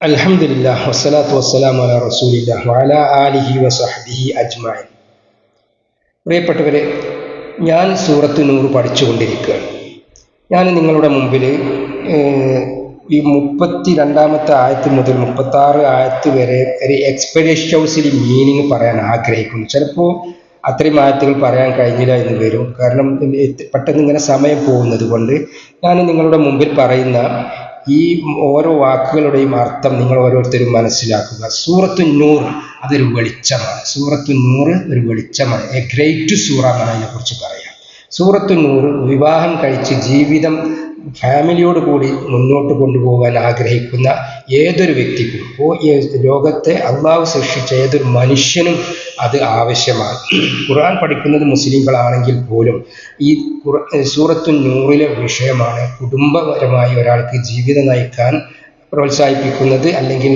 അൽഹംദുലില്ലാ വസ്സലാത്തു വസ്സലാമു അലാ റസൂലില്ലാ വഅല ആലിഹി വസഹബിഹി അജ്മഈൻ പ്രിയപ്പെട്ടവരെ ഞാൻ സൂറത്ത് നൂറ് പഠിച്ചുകൊണ്ടിരിക്കുകയാണ് ഞാൻ നിങ്ങളുടെ മുമ്പിൽ ഈ മുപ്പത്തി രണ്ടാമത്തെ ആയത്ത് മുതൽ മുപ്പത്താറ് ആയത്ത് വരെ ഒരു എക്സ്പെഡിഷൻ ഹൗസിൽ മീനിങ് പറയാൻ ആഗ്രഹിക്കുന്നു. ചിലപ്പോൾ അത്രയും ആയത്തുകൾ പറയാൻ കഴിഞ്ഞില്ല എന്ന് വരും. കാരണം പെട്ടെന്ന് ഇങ്ങനെ സമയം പോകുന്നത് കൊണ്ട് ഞാൻ നിങ്ങളുടെ മുമ്പിൽ പറയുന്ന ഈ ഓരോ വാക്കുകളുടെയും അർത്ഥം നിങ്ങൾ ഓരോരുത്തരും മനസ്സിലാക്കുക. സൂറത്തു നൂർ അതൊരു വെളിച്ചമാണ്. സൂറത്തു നൂറ് ഒരു വെളിച്ചമാണ്. എ ഗ്രേറ്റ് സൂറ എന്നാണ് അതിനെക്കുറിച്ച് പറയാം. സൂറത്തു നൂർ വിവാഹം കഴിച്ച് ജീവിതം ഫാമിലിയോട് കൂടി മുന്നോട്ട് കൊണ്ടുപോകാൻ ആഗ്രഹിക്കുന്ന ഏതൊരു വ്യക്തിക്കും ഓ ലോകത്തെ അള്ളാഹു സൃഷ്ടിച്ച ഏതൊരു മനുഷ്യനും അത് ആവശ്യമാണ്. ഖുർആൻ പഠിക്കുന്നത് മുസ്ലിങ്ങളാണെങ്കിൽ പോലും ഈ സൂറത്തു നൂറിലെ വിഷയമാണ് കുടുംബപരമായി ഒരാൾക്ക് ജീവിതം നയിക്കാൻ പ്രോത്സാഹിപ്പിക്കുന്നത് അല്ലെങ്കിൽ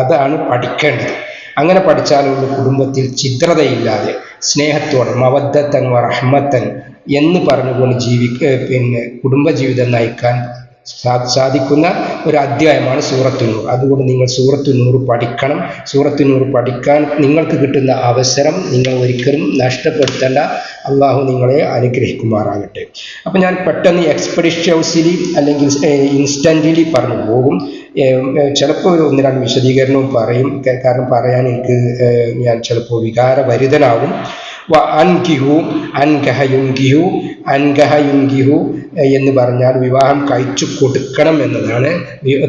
അതാണ് പഠിക്കേണ്ടത്. അങ്ങനെ പഠിച്ചാലുള്ള കുടുംബത്തിൽ ചിത്രതയില്ലാതെ സ്നേഹത്തോടെ മവദ്ദത്തൻ റഹ്മത്തൻ എന്ന് പറഞ്ഞുകൊണ്ട് ജീവിക്ക പിന്നെ കുടുംബജീവിതം നയിക്കാൻ സാധിക്കുന്ന ഒരു അധ്യായമാണ് സൂറത്തുനൂർ അതുകൊണ്ട് നിങ്ങൾ സൂറത്തുനൂർ പഠിക്കണം. സൂറത്തുനൂർ പഠിക്കാൻ നിങ്ങൾക്ക് കിട്ടുന്ന അവസരം നിങ്ങൾ ഒരിക്കലും നഷ്ടപ്പെടുത്തേണ്ട. അള്ളാഹു നിങ്ങളെ അനുഗ്രഹിക്കുമാറാകട്ടെ. അപ്പം ഞാൻ പെട്ടെന്ന് എക്സ്പെഡിഷൻ ഹൗസിലി അല്ലെങ്കിൽ ഇൻസ്റ്റന്റിലി പറഞ്ഞു പോകും. ചിലപ്പോൾ ഒരു ഒന്ന് രണ്ട് വിശദീകരണവും പറയും. കാരണം പറയാൻ എനിക്ക് ഞാൻ ചിലപ്പോൾ വികാരഭരിതനാകും. അൻകിഹു അൻകഹയുങ്കിഹു അൻകഹയുങ്കിഹു എന്ന് പറഞ്ഞാൽ വിവാഹം കഴിച്ചു കൊടുക്കണം എന്നതാണ്.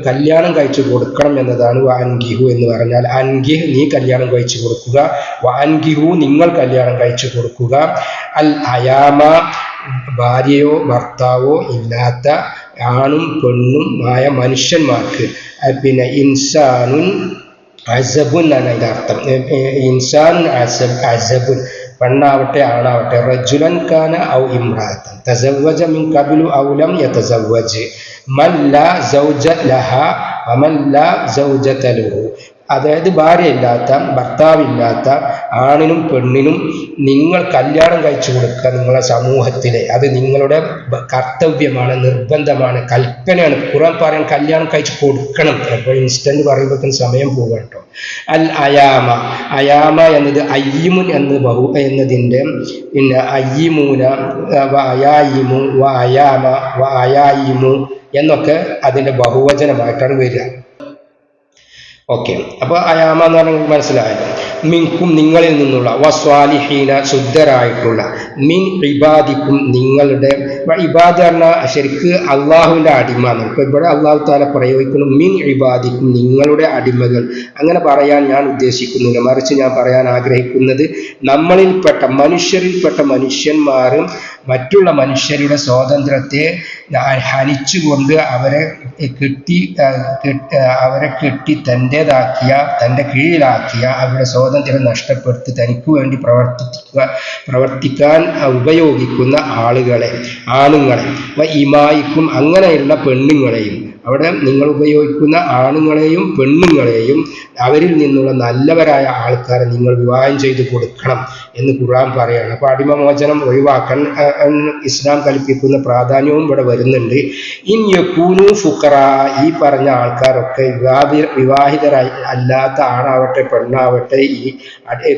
കല്യാണം കഴിച്ചു കൊടുക്കണം എന്നതാണ് അൻകിഹു എന്ന് പറഞ്ഞാൽ. അൻകിഹ് നീ കല്യാണം കഴിച്ചു കൊടുക്കുക. അൻകിഹു നിങ്ങൾ കല്യാണം കഴിച്ചു കൊടുക്കുക. അൽ അയാമ ഭാര്യയോ ഭർത്താവോ ഇല്ലാത്ത ആണും പെണ്ണും ആയ മനുഷ്യന്മാർക്ക്. പിന്നെ ഇൻസാനുൻ അസബുൻ എന്നാണ് അതിന്റെ അർത്ഥം. ഇൻസാനുൻ അസബ് അസബുൻ. പെണ്ണാവട്ടെ ആണാവട്ടെ. റജുലൻ കാന ഔ ഇമ്രാത്തൻ തസവ്വജ മിൻ കബിലു ഔലം യതസവ്വജ്. മൻ ലാ സൗജ ലഹ അമൻ ലാ സൗജ ലഹു. അതായത് ഭാര്യയില്ലാത്ത ഭർത്താവില്ലാത്ത ആണിനും പെണ്ണിനും നിങ്ങൾ കല്യാണം കഴിച്ചു കൊടുക്കുക നിങ്ങളുടെ സമൂഹത്തിലെ. അത് നിങ്ങളുടെ കർത്തവ്യമാണ് നിർബന്ധമാണ് കൽപ്പനയാണ്. ഖുറാൻ പറയാൻ കല്യാണം കഴിച്ചു കൊടുക്കണം. അപ്പോൾ ഇൻസ്റ്റന്റ് പറയുമ്പോഴത്തേക്കും സമയം പോകട്ടോ കേട്ടോ. അൽ അയാമ. അയാമ എന്നത് അയ്യമുൻ എന്ന് ബഹു എന്നതിന്റെ പിന്നെ അയ്യമൂന വ അയായിമു വ അയാമ വ അയായിമു എന്നൊക്കെ അതിന്റെ ബഹുവചനമായിട്ടാണ് വരിക. ഓക്കെ അപ്പോൾ അയാമ എന്ന് പറഞ്ഞാൽ മനസ്സിലായല്ലോ മിൻകും നിങ്ങളിൽ നിന്നുള്ള വസ്വാലിഹീന ശുദ്ധരായിട്ടുള്ള മിൻ ഇബാദിക്കും നിങ്ങളുടെ ഇബാദ് പറഞ്ഞാൽ ശരിക്ക് അള്ളാഹുവിന്റെ അടിമ ഇപ്പോൾ ഇവിടെ അള്ളാഹു താല പ്രയോഗിക്കുന്നു മിൻ ഇബാദിക്കും നിങ്ങളുടെ അടിമകൾ. അങ്ങനെ പറയാൻ ഞാൻ ഉദ്ദേശിക്കുന്നില്ല. മറിച്ച് ഞാൻ പറയാൻ ആഗ്രഹിക്കുന്നത് നമ്മളിൽപ്പെട്ട മനുഷ്യരിൽപ്പെട്ട മനുഷ്യന്മാരും മറ്റുള്ള മനുഷ്യരുടെ സ്വാതന്ത്ര്യത്തെ ഹനിച്ചുകൊണ്ട് അവരെ കെട്ടി അവരെ കെട്ടി തന്റേതാക്കിയ തന്റെ കീഴിലാക്കിയ അവരുടെ സ്വാതന്ത്ര്യം നഷ്ടപ്പെടുത്തി തനിക്ക് വേണ്ടി പ്രവർത്തിക്കുക പ്രവർത്തിക്കാൻ ഉപയോഗിക്കുന്ന ആളുകളെ ആണുങ്ങളെ ഇമായിക്കും അങ്ങനെയുള്ള പെണ്ണുങ്ങളെയും അവിടെ നിങ്ങൾ ഉപയോഗിക്കുന്ന ആണുങ്ങളെയും പെണ്ണുങ്ങളെയും അവരിൽ നിന്നുള്ള നല്ലവരായ ആൾക്കാരെ നിങ്ങൾ വിവാഹം ചെയ്ത് കൊടുക്കണം എന്ന് ഖുർആൻ പറയുകയാണ് അപ്പോൾ അടിമമോചനം ഒഴിവാക്കാൻ ഇസ്ലാം കൽപ്പിക്കുന്ന പ്രാധാന്യവും ഇവിടെ വരുന്നുണ്ട്. ഇൻ യക്കൂനു ഫുക്കറ ഈ പറഞ്ഞ ആൾക്കാരൊക്കെ വിവാഹി വിവാഹിതരായി അല്ലാത്ത ആണാവട്ടെ പെണ്ണാവട്ടെ ഈ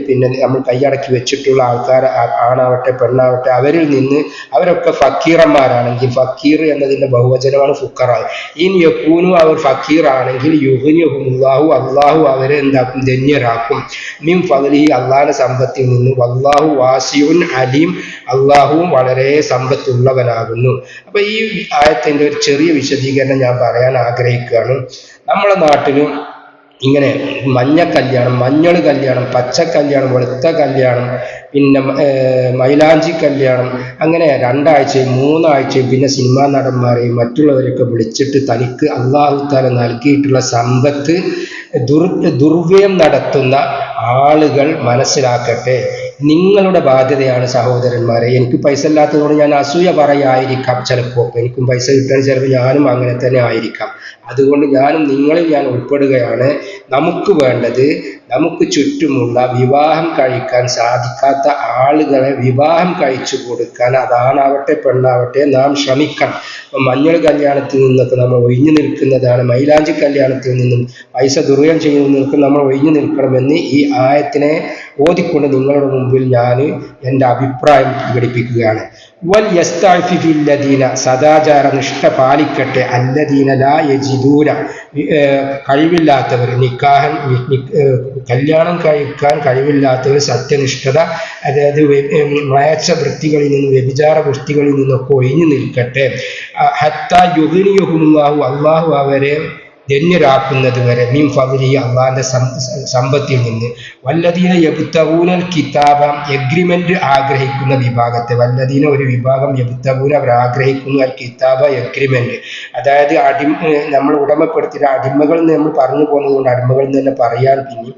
പിന്നെ നമ്മൾ കൈയടക്കി വെച്ചിട്ടുള്ള ആൾക്കാർ ആണാവട്ടെ പെണ്ണാവട്ടെ അവരിൽ നിന്ന് അവരൊക്കെ ഫക്കീറന്മാരാണെങ്കിൽ ഫക്കീർ എന്നതിന്റെ ബഹുവചനമാണ് ഫുക്കറ ഇൻ യക്കൂനു അവർ ഫക്കീർ ആണെങ്കിൽ അള്ളാഹു അവരെ എന്താക്കും ധന്യരാക്കും. മിം ഫലി അള്ളാഹിന്റെ സമ്പത്തിൽ നിന്ന്. വല്ലാഹു വാസിയുൻ അലീം അള്ളാഹുവും വളരെ സമ്പത്തുള്ളവനാകുന്നു. അപ്പൊ ഈ ആയത്തിന്റെ ഒരു ചെറിയ വിശദീകരണം ഞാൻ പറയാൻ ആഗ്രഹിക്കുകയാണ്. നമ്മുടെ നാട്ടിലും ഇങ്ങനെ മഞ്ഞ കല്യാണം മഞ്ഞൾ കല്യാണം പച്ച കല്യാണം വെളുത്ത കല്യാണം പിന്നെ മൈലാഞ്ചി കല്യാണം അങ്ങനെ രണ്ടാഴ്ചയും മൂന്നാഴ്ചയും പിന്നെ സിനിമാ നടന്മാരെയും മറ്റുള്ളവരെയൊക്കെ വിളിച്ചിട്ട് തനിക്ക് അള്ളാഹുത്താല നൽകിയിട്ടുള്ള സമ്പത്ത് ദുർ ദുർവ്യയം നടത്തുന്ന ആളുകൾ മനസ്സിലാക്കട്ടെ. നിങ്ങളുടെ ബാധ്യതയാണ് സഹോദരന്മാരെ. എനിക്ക് പൈസ ഇല്ലാത്തതുകൊണ്ട് ഞാൻ അസൂയ പറയായിരിക്കാം ചിലപ്പോൾ. എനിക്കും പൈസ കിട്ടാൻ ചിലപ്പോൾ ഞാനും അങ്ങനെ തന്നെ ആയിരിക്കാം. അതുകൊണ്ട് ഞാനും നിങ്ങളിൽ ഞാൻ ഉൾപ്പെടുകയാണ്. നമുക്ക് വേണ്ടത് നമുക്ക് ചുറ്റുമുള്ള വിവാഹം കഴിക്കാൻ സാധിക്കാത്ത ആളുകളെ വിവാഹം കഴിച്ചു കൊടുക്കാൻ അതാണാവട്ടെ പെണ്ണാവട്ടെ നാം ശ്രമിക്കണം. മഞ്ഞൾ കല്യാണത്തിൽ നിന്നൊക്കെ നമ്മൾ ഒഴിഞ്ഞു നിൽക്കുന്നതാണ്. മൈലാഞ്ചി കല്യാണത്തിൽ നിന്നും പൈസ ദുർവ്യം ചെയ്യുന്നതിനൊക്കെ നമ്മൾ ഒഴിഞ്ഞു നിൽക്കണമെന്ന് ഈ ആയത്തിനെ ഓതിക്കൊണ്ട് നിങ്ങളുടെ മുമ്പിൽ ഞാൻ എന്റെ അഭിപ്രായം പ്രകടിപ്പിക്കുകയാണ്. വൽ യസ്താഫിഫില്ലദീന സദാചാര നിഷ്ഠ പാലിക്കട്ടെ അല്ലദീന ലാ യജിദൂന. കഴിവില്ലാത്തവർ നിക്കാഹൻ കല്യാണം കഴിക്കാൻ കഴിവില്ലാത്തവർ സത്യനിഷ്ഠത അതായത് മയച്ച വൃത്തികളിൽ നിന്ന് വ്യഭിചാര വൃത്തികളിൽ നിന്നൊക്കെ ഒഴിഞ്ഞു നിൽക്കട്ടെ. ഹത്ത അള്ളാഹു അവരെ ധന്യരാക്കുന്നത് വരെ മീൻ ഫതിരി അള്ളാഹിന്റെ സമ്പത്തിൽ നിന്ന്. വല്ലതീന യബുത്തവൂനൽ കിതാബ എഗ്രിമെന്റ് ആഗ്രഹിക്കുന്ന വിഭാഗത്തെ. വല്ലതീന ഒരു വിഭാഗം യബുത്തവൂന അവർ ആഗ്രഹിക്കുന്നു. അൽ കിതാബ എഗ്രിമെന്റ് അതായത് അടി നമ്മൾ ഉടമപ്പെടുത്തിയ അടിമകൾ എന്ന് നമ്മൾ പറഞ്ഞു പോകുന്നതുകൊണ്ട് അടിമകൾ എന്ന് തന്നെ പറയാൻ പിന്നെ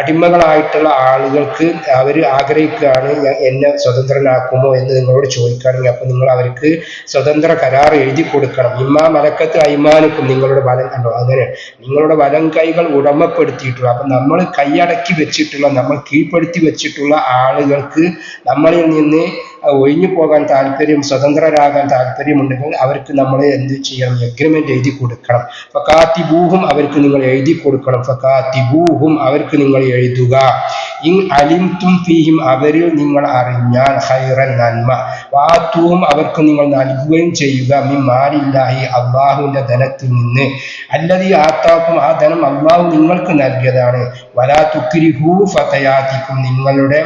അടിമകളായിട്ടുള്ള ആളുകൾക്ക് അവർ ആഗ്രഹിക്കുകയാണ് എന്നെ സ്വതന്ത്രനാക്കുമോ എന്ന് നിങ്ങളോട് ചോദിക്കുകയാണെങ്കിൽ അപ്പോൾ നിങ്ങൾ അവർക്ക് സ്വതന്ത്ര കരാർ എഴുതി കൊടുക്കണം. ഇമ്മാ മലക്കത്ത് അയ്മാനുക്കും നിങ്ങളുടെ ബലം കണ്ടോ? അങ്ങനെ നിങ്ങളുടെ വലം കൈകൾ ഉടമപ്പെടുത്തിയിട്ടുള്ള അപ്പം നമ്മൾ കൈയടക്കി വെച്ചിട്ടുള്ള നമ്മൾ കീഴ്പ്പെടുത്തി വെച്ചിട്ടുള്ള ആളുകൾക്ക് നമ്മളിൽ നിന്ന് ഒഴിഞ്ഞു പോകാൻ താല്പര്യം സ്വതന്ത്രരാകാൻ താല്പര്യമുണ്ടെങ്കിൽ അവർക്ക് നമ്മൾ എന്ത് ചെയ്യണം? എഗ്രിമെന്റ് എഴുതി കൊടുക്കണം. ഫക്കാത്തിബൂഹും അവർക്ക് നിങ്ങൾ എഴുതി കൊടുക്കണം. ഫക്കാത്തിബൂഹും അവർക്ക് നിങ്ങൾ എഴുതുക. ഇൻ അലിംതും ഫീഹിം അവരിൽ നിങ്ങൾ അറിഞ്ഞാൽ ഹൈറൻ നന്മ. വാത്തുവും അവർക്ക് നിങ്ങൾ നൽകുകയും ചെയ്യുക. മിൻ മാലില്ലാഹി അള്ളാഹുവിന്റെ ധനത്തിൽ നിന്ന്. അല്ലത് ആത്താക്കും ആ ധനം അള്ളാഹു നിങ്ങൾക്ക് നൽകിയതാണ്. വലാ തുക്രിഹു ഫതയാത്തിക്കും. നിങ്ങളുടെ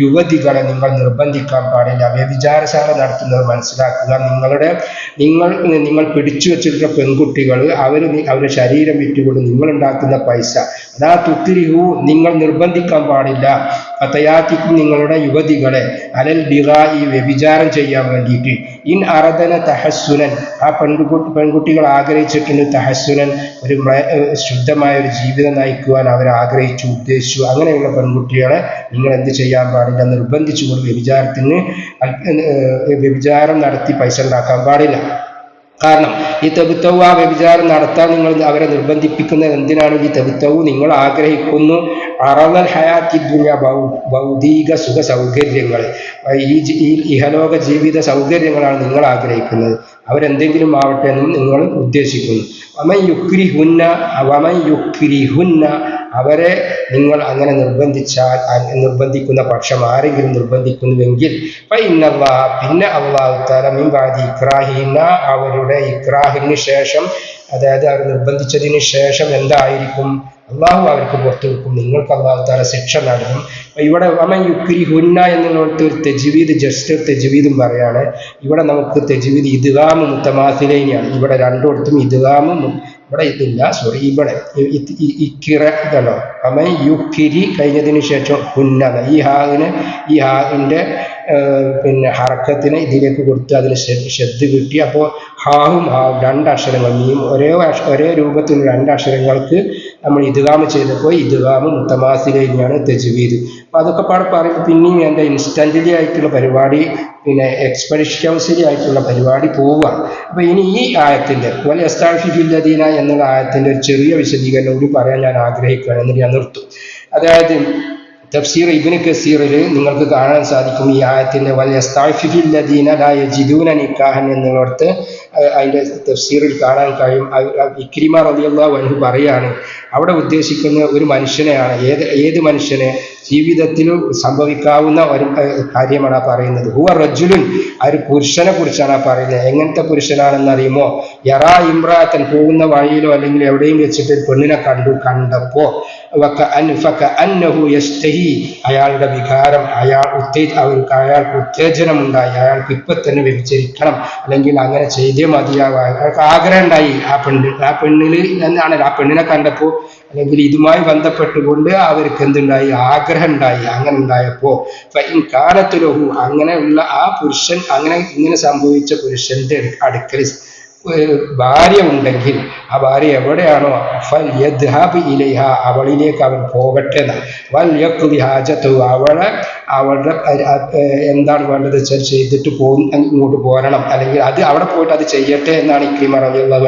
യുവതികളെ നിങ്ങൾ നിർബന്ധിക്കാൻ പാടില്ല. വ്യഭിചാരശാല നടത്തുന്നത് മനസ്സിലാക്കുക. നിങ്ങളുടെ നിങ്ങൾ നിങ്ങൾ പിടിച്ചു വെച്ചിട്ടുള്ള പെൺകുട്ടികൾ അവർ അവരുടെ ശരീരം വിറ്റുകൊണ്ട് നിങ്ങൾ ഉണ്ടാക്കുന്ന പൈസ. അതാ തുത്തിരിഹു നിങ്ങൾ നിർബന്ധിക്കാൻ പാടില്ല. ഫതയാത്തിക്കും നിങ്ങളുടെ യുവതികളെ അലൽ ബിറായി വ്യഭിചാരം ചെയ്യാൻ വേണ്ടിയിട്ട്. ഇൻ അറദന തഹസ്സുനൻ. ആ പെൺകുട്ടി പെൺകുട്ടികൾ ആഗ്രഹിച്ചിട്ടുണ്ട് തഹസ്സുനൻ ഒരു ശുദ്ധമായ ഒരു ജീവിതം നയിക്കുവാൻ അവർ ആഗ്രഹിച്ചു ഉദ്ദേശിച്ചു. അങ്ങനെയുള്ള പെൺകുട്ടികളെ നിങ്ങൾ എന്ത് ചെയ്യാൻ പാടില്ല നിർബന്ധിച്ചുകൊണ്ട് വ്യഭിചാരത്തിന് വ്യഭിചാരം നടത്തി പൈസ ഉണ്ടാക്കാൻ പാടില്ല. കാരണം ഈ തെബുത്തവ് ആ വ്യഭിചാരം നടത്താൻ നിങ്ങൾ അവരെ നിർബന്ധിപ്പിക്കുന്നത് എന്തിനാണ്? ഈ തെബുത്തവ് നിങ്ങൾ ആഗ്രഹിക്കുന്നു അറവൽ ഹയാത്തി ദുനിയ ഭൗതിക സുഖ സൗകര്യങ്ങൾ. ഈ ഇഹലോക ജീവിത സൗകര്യങ്ങളാണ് നിങ്ങൾ ആഗ്രഹിക്കുന്നത്. അവരെന്തെങ്കിലും ആവട്ടെ എന്നും നിങ്ങൾ ഉദ്ദേശിക്കുന്നു. വമൻ യുക്രി ഹുന്ന വമൻ യുക്രി ഹുന്ന അവരെ നിങ്ങൾ അങ്ങനെ നിർബന്ധിച്ചാൽ നിർബന്ധിക്കുന്ന പക്ഷം ആരെങ്കിലും നിർബന്ധിക്കുന്നുവെങ്കിൽ പിന്നെ അള്ളാഹു ഇക്രാഹിന അവരുടെ ഇക്രാഹിന് ശേഷം അതായത് അവർ നിർബന്ധിച്ചതിന് ശേഷം എന്തായിരിക്കും? അള്ളാഹു അവർക്ക് പുറത്തു വെക്കും. നിങ്ങൾക്ക് അള്ളാഹു താല ശിക്ഷ നൽകും. ഇവിടെ അമ യുക്രി ഹുന്ന എന്നുള്ളത് ഒരു തെജുവീദ് ജസ്റ്റ് തെജുവീദും പറയാണ്. ഇവിടെ നമുക്ക് തെജുവീദ് ഇദ്ഗാമ് മുത്തമാസിലേനെയാണ്. ഇവിടെ രണ്ടിടത്തും ഇതുകാമും ഇവിടെ ഇതില്ല സോറി ഇവിടെ ഇക്കിറ ഇതല്ലോ. അമ യുക്കിരി കഴിഞ്ഞതിന് ശേഷം ഹുന്ന ഈ ഹാവിന് ഈ ഹാഗിന്റെ പിന്നെ ഹറക്കത്തിന് ഇതിലേക്ക് കൊടുത്ത് അതിന് ശ്രദ്ധ കിട്ടി. അപ്പോൾ ഹാവും ഹാവും രണ്ട് അക്ഷരങ്ങൾ ഒരേ ഒരേ രൂപത്തിൽ രണ്ട് അക്ഷരങ്ങൾക്ക് നമ്മൾ ഇതുകാമ് ചെയ്തപ്പോൾ ഇതുകാമ് മുത്തമാസികയിലാണ് തെജുവീദ്. അപ്പം അതൊക്കെ പാടെ പറയുമ്പോൾ പിന്നെയും എന്റെ ഇൻസ്റ്റന്റലി ആയിട്ടുള്ള പരിപാടി പിന്നെ എക്സ്പെഡിഷ്യൻസലി ആയിട്ടുള്ള പരിപാടി പോവുക. അപ്പോൾ ഇനി ഈ ആയത്തിന്റെ വലിയ എസ്താഫിഫില്ലദീന എന്നുള്ള ആയത്തിന്റെ ഒരു ചെറിയ വിശദീകരണം കൂടി പറയാൻ ഞാൻ ആഗ്രഹിക്കുകയാണ്. എന്നിട്ട് ഞാൻ നിർത്തും. അതായത് തഫ്സീർ ഇബിന് കസീറിൽ നിങ്ങൾക്ക് കാണാൻ സാധിക്കും ഈ ആയത്തിന്റെ വലിയ സ്ഥാഫിഫില്ലദീന ജിദൂന നിക്കാഹൻ എന്നുള്ളടത്ത് അതിന്റെ തഫ്സീറിൽ കാണാൻ കഴിയും. ഇക്രിമ റബിയുള്ള വൻഹു പറയാണ് അവിടെ ഉദ്ദേശിക്കുന്ന ഒരു മനുഷ്യനെയാണ്. ഏത് ഏത് മനുഷ്യനെ? ജീവിതത്തിൽ സംഭവിക്കാവുന്ന ഒരു കാര്യമാണ് ആ പറയുന്നത്. ഹുവ റജുലുൻ ആ ഒരു പുരുഷനെ കുറിച്ചാണ് ആ പറയുന്നത്. എങ്ങനത്തെ പുരുഷനാണെന്ന് അറിയുമോ യറാ ഇമ്രാത്തൻ പോകുന്ന വഴിയിലോ അല്ലെങ്കിൽ എവിടെയും വെച്ചിട്ട് പെണ്ണിനെ കണ്ടു കണ്ടപ്പോ അയാളുടെ വികാരം അയാൾ ഉത്തേജ അയാൾക്ക് ഉത്തേജനമുണ്ടായി. അയാൾക്ക് ഇപ്പൊ തന്നെ വ്യഭിചരിക്കണം. അല്ലെങ്കിൽ അങ്ങനെ ചെയ്തേ മതിയാവുക അയാൾക്ക് ആഗ്രഹം ഉണ്ടായി. ആ പെണ്ണ് ആ പെണ്ണിൽ എന്നാണ് ആ പെണ്ണിനെ കണ്ടപ്പോൾ അല്ലെങ്കിൽ ഇതുമായി ബന്ധപ്പെട്ടുകൊണ്ട് അവർക്ക് എന്തുണ്ടായി? ആഗ്രഹം ഉണ്ടായി അങ്ങനെ ഉണ്ടായപ്പോ കാലത്തിലഹു അങ്ങനെയുള്ള ആ പുരുഷൻ അങ്ങനെ ഇങ്ങനെ സംഭവിച്ച പുരുഷന്റെ അടുക്കൽ ഭാര്യ ഉണ്ടെങ്കിൽ ആ ഭാര്യ എവിടെയാണോ? ഫൽ അവളിലേക്ക് അവൻ പോകട്ടെ എന്നാണ്. വൽ ഹാജത്തു അവളെ അവളുടെ എന്താണ് വേണ്ടത് ചെയ്തിട്ട് പോകും ഇങ്ങോട്ട് പോരണം. അല്ലെങ്കിൽ അത് അവിടെ പോയിട്ട് അത് ചെയ്യട്ടെ എന്നാണ് ഇക്രിമ റളിയല്ലാഹു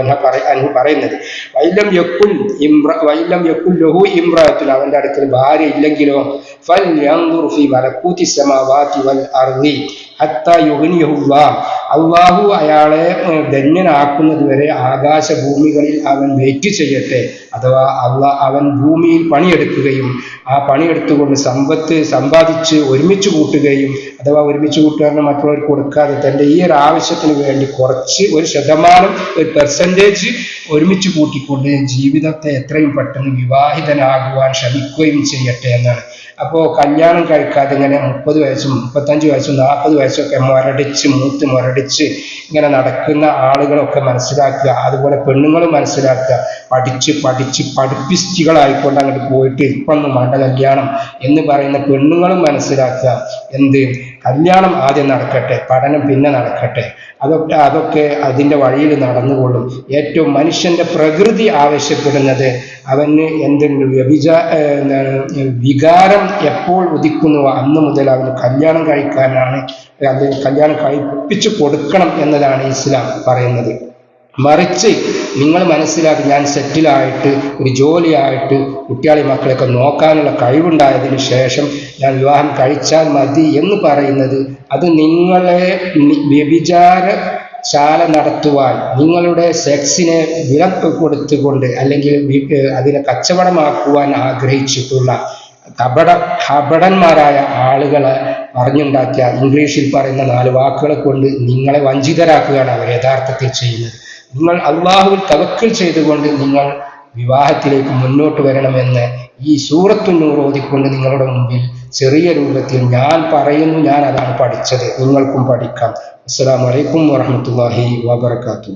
അനു പറയുന്നത്. വൈലം യക്കുൽ ഇമ്ര വൈലം യക്കുൽ ലഹു ഇമ്രാത്തുൻ അവന്റെ അടുക്കൽ ഭാര്യ ഇല്ലെങ്കിലോ? ഫൽ ഫി മലക്കൂത്തി സമാവാതി വൽ അർദി. അള്ളാഹു അയാളെ ധന്യനാക്കുന്നത് വരെ ആകാശഭൂമികളിൽ അവൻ വെയിറ്റ് ചെയ്യട്ടെ. അഥവാ അള്ള അവൻ ഭൂമിയിൽ പണിയെടുക്കുകയും ആ പണിയെടുത്തുകൊണ്ട് സമ്പത്ത് സമ്പാദിച്ച് ഒരുമിച്ച് കൂട്ടുകയും അഥവാ ഒരുമിച്ച് കൂട്ടുകാരന് മറ്റുള്ളവർക്ക് കൊടുക്കാതെ തന്റെ ഈ ഒരു ആവശ്യത്തിന് വേണ്ടി കുറച്ച് ഒരു ശതമാനം ഒരു പെർസെന്റേജ് ഒരുമിച്ച് കൂട്ടിക്കൊണ്ട് ജീവിതത്തെ എത്രയും പെട്ടെന്ന് വിവാഹിതനാകുവാൻ ശ്രമിക്കുകയും ചെയ്യട്ടെ എന്നാണ്. അപ്പോൾ കല്യാണം കഴിക്കാതെ ഇങ്ങനെ മുപ്പത് വയസ്സും മുപ്പത്തഞ്ച് വയസ്സും നാൽപ്പത് വയസ്സൊക്കെ മുരടിച്ച് മൂത്ത് മുരടിച്ച് ഇങ്ങനെ നടക്കുന്ന ആളുകളൊക്കെ മനസ്സിലാക്കുക അതുപോലെ പെണ്ണുങ്ങളും മനസ്സിലാക്കുക പഠിച്ച് പഠിച്ച് പഠിപ്പിസ്റ്റുകളായിക്കൊണ്ട് അങ്ങോട്ട് പോയിട്ട് ഇപ്പൊന്നും വേണ്ട കല്യാണം എന്ന് പറയുന്ന പെണ്ണുങ്ങളും മനസ്സിലാക്കുക. എന്ത്? കല്യാണം ആദ്യം നടക്കട്ടെ പഠനം പിന്നെ നടക്കട്ടെ. അതൊക്കെ അതൊക്കെ അതിന്റെ വഴിയിൽ നടന്നുകൊള്ളും. ഏറ്റവും മനുഷ്യന്റെ പ്രകൃതി ആവശ്യപ്പെടുന്നത് അവന് എന്തുണ്ട് വ്യഭിചാ വികാരം എപ്പോൾ ഉദിക്കുന്നുവോ അന്ന് മുതൽ അവന് കല്യാണം കഴിക്കാനാണ് അല്ലെങ്കിൽ കല്യാണം കഴിപ്പിച്ചു കൊടുക്കണം എന്നതാണ് ഇസ്ലാം പറയുന്നത്. മറിച്ച് നിങ്ങൾ മനസ്സിലാക്കി ഞാൻ സെറ്റിലായിട്ട് ഒരു ജോലിയായിട്ട് കുട്ടികളെ മക്കളെയൊക്കെ നോക്കാനുള്ള കഴിവുണ്ടായതിനു ശേഷം ഞാൻ വിവാഹം കഴിച്ചാൽ മതി എന്ന് പറയുന്നത് അത് നിങ്ങളെ വ്യഭിചാര ശാല നടത്തുവാൻ നിങ്ങളുടെ സെക്സിനെ വില കൊടുത്തുകൊണ്ട് അല്ലെങ്കിൽ അതിനെ കച്ചവടമാക്കുവാൻ ആഗ്രഹിച്ചിട്ടുള്ള കപട കപടന്മാരായ ആളുകളെ പറഞ്ഞുണ്ടാക്കിയ ഇംഗ്ലീഷിൽ പറയുന്ന നാല് വാക്കുകളെ കൊണ്ട് നിങ്ങളെ വഞ്ചിതരാക്കുകയാണ് അവർ യഥാർത്ഥത്തിൽ ചെയ്യുന്നത്. നിങ്ങൾ അള്ളാഹുവിൽ തവക്കൽ ചെയ്തുകൊണ്ട് നിങ്ങൾ വിവാഹത്തിലേക്ക് മുന്നോട്ട് വരണമെന്ന് ഈ സൂറത്തു നൂറ് ഓതിക്കൊണ്ട് നിങ്ങളുടെ മുമ്പിൽ ചെറിയ രൂപത്തിൽ ഞാൻ പറയുന്നു ഞാൻ അതാണ് പഠിച്ചത്. നിങ്ങൾക്കും പഠിക്കാം. അസ്സലാമു അലൈക്കും വറഹ്മത്തുള്ളാഹി വബർക്കാത്തു